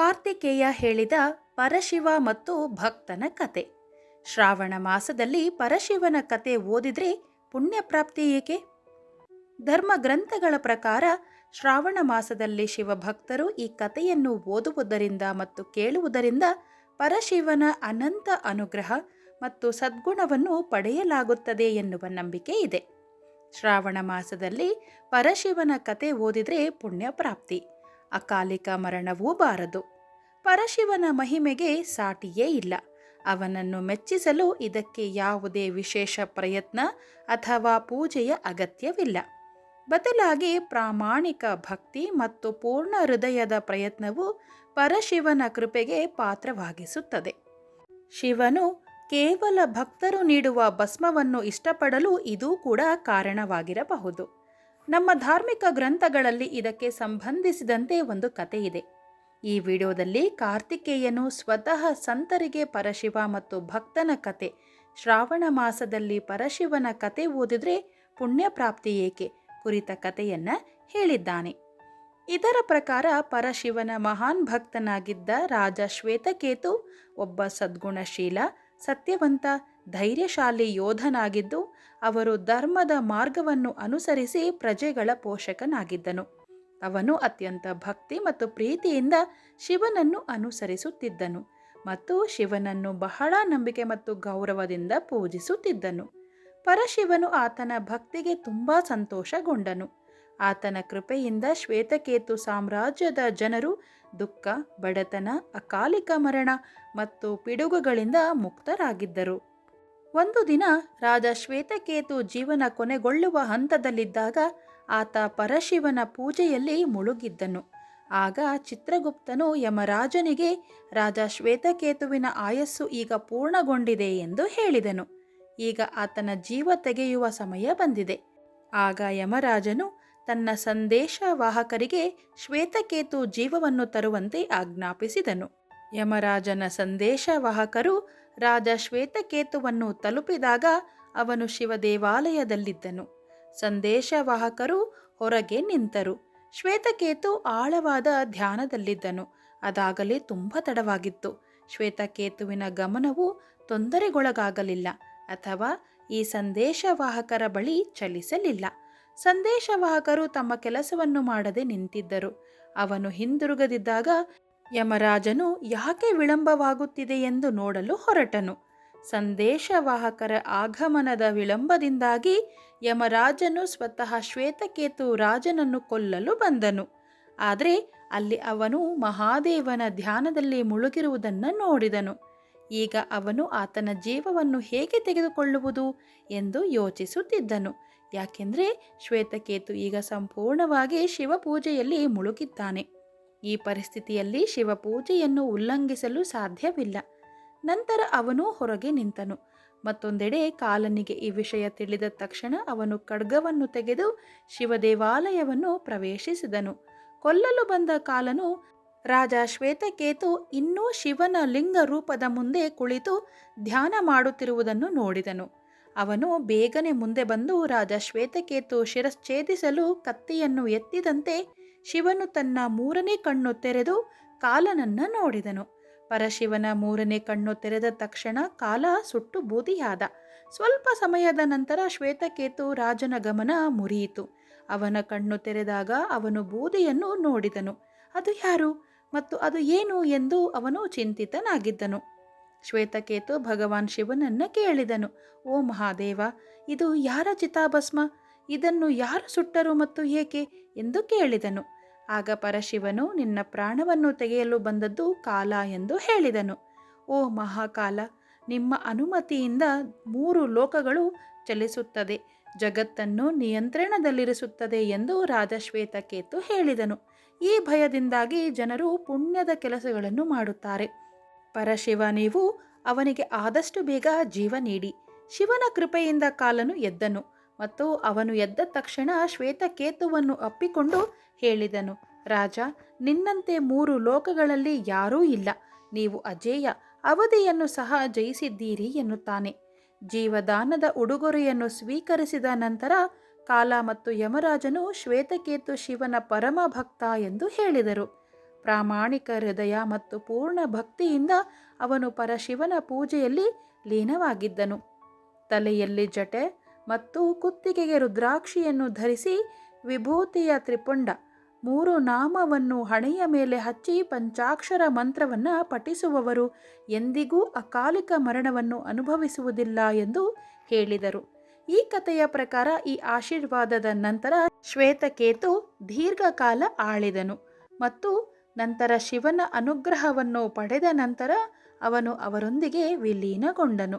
ಕಾರ್ತಿಕೇಯ ಹೇಳಿದ ಪರಶಿವ ಮತ್ತು ಭಕ್ತನ ಕತೆ. ಶ್ರಾವಣ ಮಾಸದಲ್ಲಿ ಪರಶಿವನ ಕತೆ ಓದಿದ್ರೆ ಪುಣ್ಯಪ್ರಾಪ್ತಿ ಏಕೆ? ಧರ್ಮ ಗ್ರಂಥಗಳ ಪ್ರಕಾರ ಶ್ರಾವಣ ಮಾಸದಲ್ಲಿ ಶಿವಭಕ್ತರು ಈ ಕಥೆಯನ್ನು ಓದುವುದರಿಂದ ಮತ್ತು ಕೇಳುವುದರಿಂದ ಪರಶಿವನ ಅನಂತ ಅನುಗ್ರಹ ಮತ್ತು ಸದ್ಗುಣವನ್ನು ಪಡೆಯಲಾಗುತ್ತದೆ ಎನ್ನುವ ನಂಬಿಕೆ ಇದೆ. ಶ್ರಾವಣ ಮಾಸದಲ್ಲಿ ಪರಶಿವನ ಕತೆ ಓದಿದ್ರೆ ಪುಣ್ಯ ಪ್ರಾಪ್ತಿ ಅಕಾಲಿಕ ಮರಣವೂ ಬಾರದು. ಪರಶಿವನ ಮಹಿಮೆಗೆ ಸಾಟಿಯೇ ಇಲ್ಲ. ಅವನನ್ನು ಮೆಚ್ಚಿಸಲು ಇದಕ್ಕೆ ಯಾವುದೇ ವಿಶೇಷ ಪ್ರಯತ್ನ ಅಥವಾ ಪೂಜೆಯ ಅಗತ್ಯವಿಲ್ಲ. ಬದಲಾಗಿ ಪ್ರಾಮಾಣಿಕ ಭಕ್ತಿ ಮತ್ತು ಪೂರ್ಣ ಹೃದಯದ ಪ್ರಯತ್ನವು ಪರಶಿವನ ಕೃಪೆಗೆ ಪಾತ್ರವಾಗಿಸುತ್ತದೆ. ಶಿವನು ಕೇವಲ ಭಕ್ತರು ನೀಡುವ ಭಸ್ಮವನ್ನು ಇಷ್ಟಪಡಲು ಇದೂ ಕೂಡ ಕಾರಣವಾಗಿರಬಹುದು. ನಮ್ಮ ಧಾರ್ಮಿಕ ಗ್ರಂಥಗಳಲ್ಲಿ ಇದಕ್ಕೆ ಸಂಬಂಧಿಸಿದಂತೆ ಒಂದು ಕಥೆ ಇದೆ. ಈ ವಿಡಿಯೋದಲ್ಲಿ ಕಾರ್ತಿಕೇಯನು ಸ್ವತಃ ಸಂತರಿಗೆ ಪರಶಿವ ಮತ್ತು ಭಕ್ತನ ಕತೆ, ಶ್ರಾವಣ ಮಾಸದಲ್ಲಿ ಪರಶಿವನ ಕತೆ ಓದಿದ್ರೆ ಪುಣ್ಯ ಪ್ರಾಪ್ತಿ ಏಕೆ ಕುರಿತ ಕಥೆಯನ್ನ ಹೇಳಿದ್ದಾನೆ. ಇದರ ಪ್ರಕಾರ ಪರಶಿವನ ಮಹಾನ್ ಭಕ್ತನಾಗಿದ್ದ ರಾಜ ಶ್ವೇತಕೇತು, ಒಬ್ಬ ಸದ್ಗುಣಶೀಲ, ಸತ್ಯವಂತ ಧೈರ್ಯಶಾಲಿ ಯೋಧನಾಗಿದ್ದು, ಅವರು ಧರ್ಮದ ಮಾರ್ಗವನ್ನು ಅನುಸರಿಸಿ ಪ್ರಜೆಗಳ ಪೋಷಕನಾಗಿದ್ದನು. ಅವನು ಅತ್ಯಂತ ಭಕ್ತಿ ಮತ್ತು ಪ್ರೀತಿಯಿಂದ ಶಿವನನ್ನು ಅನುಸರಿಸುತ್ತಿದ್ದನು ಮತ್ತು ಶಿವನನ್ನು ಬಹಳ ನಂಬಿಕೆ ಮತ್ತು ಗೌರವದಿಂದ ಪೂಜಿಸುತ್ತಿದ್ದನು. ಪರಶಿವನು ಆತನ ಭಕ್ತಿಗೆ ತುಂಬ ಸಂತೋಷಗೊಂಡನು. ಆತನ ಕೃಪೆಯಿಂದ ಶ್ವೇತಕೇತು ಸಾಮ್ರಾಜ್ಯದ ಜನರು ದುಃಖ, ಬಡತನ, ಅಕಾಲಿಕ ಮರಣ ಮತ್ತು ಪಿಡುಗುಗಳಿಂದ ಮುಕ್ತರಾಗಿದ್ದರು. ಒಂದು ದಿನ ರಾಜ ಶ್ವೇತಕೇತು ಜೀವನ ಕೊನೆಗೊಳ್ಳುವ ಹಂತದಲ್ಲಿದ್ದಾಗ ಆತ ಪರಶಿವನ ಪೂಜೆಯಲ್ಲಿ ಮುಳುಗಿದ್ದನು. ಆಗ ಚಿತ್ರಗುಪ್ತನು ಯಮರಾಜನಿಗೆ, ರಾಜ ಶ್ವೇತಕೇತುವಿನ ಆಯಸ್ಸು ಈಗ ಪೂರ್ಣಗೊಂಡಿದೆ ಎಂದು ಹೇಳಿದನು. ಈಗ ಆತನ ಜೀವ ತೆಗೆಯುವ ಸಮಯ ಬಂದಿದೆ. ಆಗ ಯಮರಾಜನು ತನ್ನ ಸಂದೇಶವಾಹಕರಿಗೆ ಶ್ವೇತಕೇತು ಜೀವವನ್ನು ತರುವಂತೆ ಆಜ್ಞಾಪಿಸಿದನು. ಯಮರಾಜನ ಸಂದೇಶವಾಹಕರು ರಾಜ ಶ್ವೇತಕೇತುವನ್ನು ತಲುಪಿದಾಗ ಅವನು ಶಿವ ದೇವಾಲಯದಲ್ಲಿದ್ದನು ಸಂದೇಶವಾಹಕರು ಹೊರಗೆ ನಿಂತರು. ಶ್ವೇತಕೇತು ಆಳವಾದ ಧ್ಯಾನದಲ್ಲಿದ್ದನು. ಅದಾಗಲೇ ತುಂಬ ತಡವಾಗಿತ್ತು. ಶ್ವೇತಕೇತುವಿನ ಗಮನವು ತೊಂದರೆಗೊಳಗಾಗಲಿಲ್ಲ ಅಥವಾ ಈ ಸಂದೇಶವಾಹಕರ ಬಳಿ ಚಲಿಸಲಿಲ್ಲ. ಸಂದೇಶವಾಹಕರು ತಮ್ಮ ಕೆಲಸವನ್ನು ಮಾಡದೆ ನಿಂತಿದ್ದರು. ಅವನು ಹಿಂದಿರುಗದಿದ್ದಾಗ ಯಮರಾಜನು ಯಾಕೆ ವಿಳಂಬವಾಗುತ್ತಿದೆ ಎಂದು ನೋಡಲು ಹೊರಟನು. ಸಂದೇಶವಾಹಕರ ಆಗಮನದ ವಿಳಂಬದಿಂದಾಗಿ ಯಮರಾಜನು ಸ್ವತಃ ಶ್ವೇತಕೇತು ರಾಜನನ್ನು ಕೊಲ್ಲಲು ಬಂದನು. ಆದರೆ ಅಲ್ಲಿ ಅವನು ಮಹಾದೇವನ ಧ್ಯಾನದಲ್ಲಿ ಮುಳುಗಿರುವುದನ್ನು ನೋಡಿದನು. ಈಗ ಅವನು ಆತನ ಜೀವವನ್ನು ಹೇಗೆ ತೆಗೆದುಕೊಳ್ಳುವುದು ಎಂದು ಯೋಚಿಸುತ್ತಿದ್ದನು. ಯಾಕೆಂದರೆ ಶ್ವೇತಕೇತು ಈಗ ಸಂಪೂರ್ಣವಾಗಿ ಶಿವಪೂಜೆಯಲ್ಲಿ ಮುಳುಗಿದ್ದಾನೆ. ಈ ಪರಿಸ್ಥಿತಿಯಲ್ಲಿ ಶಿವಪೂಜೆಯನ್ನು ಉಲ್ಲಂಘಿಸಲು ಸಾಧ್ಯವಿಲ್ಲ. ನಂತರ ಅವನು ಹೊರಗೆ ನಿಂತನು. ಮತ್ತೊಂದೆಡೆ ಕಾಲನಿಗೆ ಈ ವಿಷಯ ತಿಳಿದ ತಕ್ಷಣ ಅವನು ಖಡ್ಗವನ್ನು ತೆಗೆದು ಶಿವದೇವಾಲಯವನ್ನು ಪ್ರವೇಶಿಸಿದನು. ಕೊಲ್ಲಲು ಬಂದ ಕಾಲನು ರಾಜ ಶ್ವೇತಕೇತು ಇನ್ನೂ ಶಿವನ ಲಿಂಗ ರೂಪದ ಮುಂದೆ ಕುಳಿತು ಧ್ಯಾನ ಮಾಡುತ್ತಿರುವುದನ್ನು ನೋಡಿದನು. ಅವನು ಬೇಗನೆ ಮುಂದೆ ಬಂದು ರಾಜ ಶ್ವೇತಕೇತು ಶಿರಶ್ಛೇದಿಸಲು ಕತ್ತಿಯನ್ನು ಎತ್ತಿದಂತೆ ಶಿವನು ತನ್ನ ಮೂರನೇ ಕಣ್ಣು ತೆರೆದು ಕಾಲನನ್ನ ನೋಡಿದನು. ಪರಶಿವನ ಮೂರನೇ ಕಣ್ಣು ತೆರೆದ ತಕ್ಷಣ ಕಾಲ ಸುಟ್ಟು ಬೂದಿಯಾದ. ಸ್ವಲ್ಪ ಸಮಯದ ನಂತರ ಶ್ವೇತಕೇತು ರಾಜನ ಗಮನ ಮುರಿಯಿತು. ಅವನ ಕಣ್ಣು ತೆರೆದಾಗ ಅವನು ಬೂದಿಯನ್ನು ನೋಡಿದನು. ಅದು ಯಾರು ಮತ್ತು ಅದು ಏನು ಎಂದು ಅವನು ಚಿಂತಿತನಾಗಿದ್ದನು. ಶ್ವೇತಕೇತು ಭಗವಾನ್ ಶಿವನನ್ನ ಕೇಳಿದನು. ಓ ಮಹಾದೇವ, ಇದು ಯಾರ ಚಿತಾಭಸ್ಮ? ಇದನ್ನು ಯಾರು ಸುಟ್ಟರು ಮತ್ತು ಏಕೆ ಎಂದು ಕೇಳಿದನು. ಆಗ ಪರಶಿವನು, ನಿನ್ನ ಪ್ರಾಣವನ್ನು ತೆಗೆಯಲು ಬಂದದ್ದು ಕಾಲ ಎಂದು ಹೇಳಿದನು. ಓ ಮಹಾಕಾಲ, ನಿಮ್ಮ ಅನುಮತಿಯಿಂದ ಮೂರು ಲೋಕಗಳು ಚಲಿಸುತ್ತದೆ, ಜಗತ್ತನ್ನು ನಿಯಂತ್ರಣದಲ್ಲಿರಿಸುತ್ತದೆ ಎಂದು ರಾಜಶ್ವೇತಕೇತು ಹೇಳಿದನು. ಈ ಭಯದಿಂದಾಗಿ ಜನರು ಪುಣ್ಯದ ಕೆಲಸಗಳನ್ನು ಮಾಡುತ್ತಾರೆ. ಪರಶಿವ, ನೀವು ಅವನಿಗೆ ಆದಷ್ಟು ಬೇಗ ಜೀವ ನೀಡಿ. ಶಿವನ ಕೃಪೆಯಿಂದ ಕಾಲನು ಎದ್ದನು. ಮತ್ತು ಅವನು ಎದ್ದ ತಕ್ಷಣ ಶ್ವೇತಕೇತುವನ್ನು ಅಪ್ಪಿಕೊಂಡು ಹೇಳಿದನು, ರಾಜ, ನಿನ್ನಂತೆ ಮೂರು ಲೋಕಗಳಲ್ಲಿ ಯಾರೂ ಇಲ್ಲ. ನೀವು ಅಜೇಯ, ಅವಧಿಯನ್ನು ಸಹ ಜಯಿಸಿದ್ದೀರಿ ಎನ್ನುತ್ತಾನೆ. ಜೀವದಾನದ ಉಡುಗೊರೆಯನ್ನು ಸ್ವೀಕರಿಸಿದ ನಂತರ ಕಾಲ ಮತ್ತು ಯಮರಾಜನು ಶ್ವೇತಕೇತು ಶಿವನ ಪರಮ ಭಕ್ತ ಎಂದು ಹೇಳಿದರು. ಪ್ರಾಮಾಣಿಕ ಹೃದಯ ಮತ್ತು ಪೂರ್ಣ ಭಕ್ತಿಯಿಂದ ಅವನು ಪರಶಿವನ ಪೂಜೆಯಲ್ಲಿ ಲೀನವಾಗಿದ್ದನು. ತಲೆಯಲ್ಲಿ ಜಟೆ ಮತ್ತು ಕುತ್ತಿಗೆಗೆ ರುದ್ರಾಕ್ಷಿಯನ್ನು ಧರಿಸಿ ವಿಭೂತಿಯ ತ್ರಿಪುಂಡ, ಮೂರು ನಾಮವನ್ನು ಹಣೆಯ ಮೇಲೆ ಹಚ್ಚಿ ಪಂಚಾಕ್ಷರ ಮಂತ್ರವನ್ನು ಪಠಿಸುವವರು ಎಂದಿಗೂ ಅಕಾಲಿಕ ಮರಣವನ್ನು ಅನುಭವಿಸುವುದಿಲ್ಲ ಎಂದು ಹೇಳಿದರು. ಈ ಕಥೆಯ ಪ್ರಕಾರ ಈ ಆಶೀರ್ವಾದದ ನಂತರ ಶ್ವೇತಕೇತು ದೀರ್ಘಕಾಲ ಆಳಿದನು ಮತ್ತು ನಂತರ ಶಿವನ ಅನುಗ್ರಹವನ್ನು ಪಡೆದ ನಂತರ ಅವನು ಅವರೊಂದಿಗೆ ವಿಲೀನಗೊಂಡನು.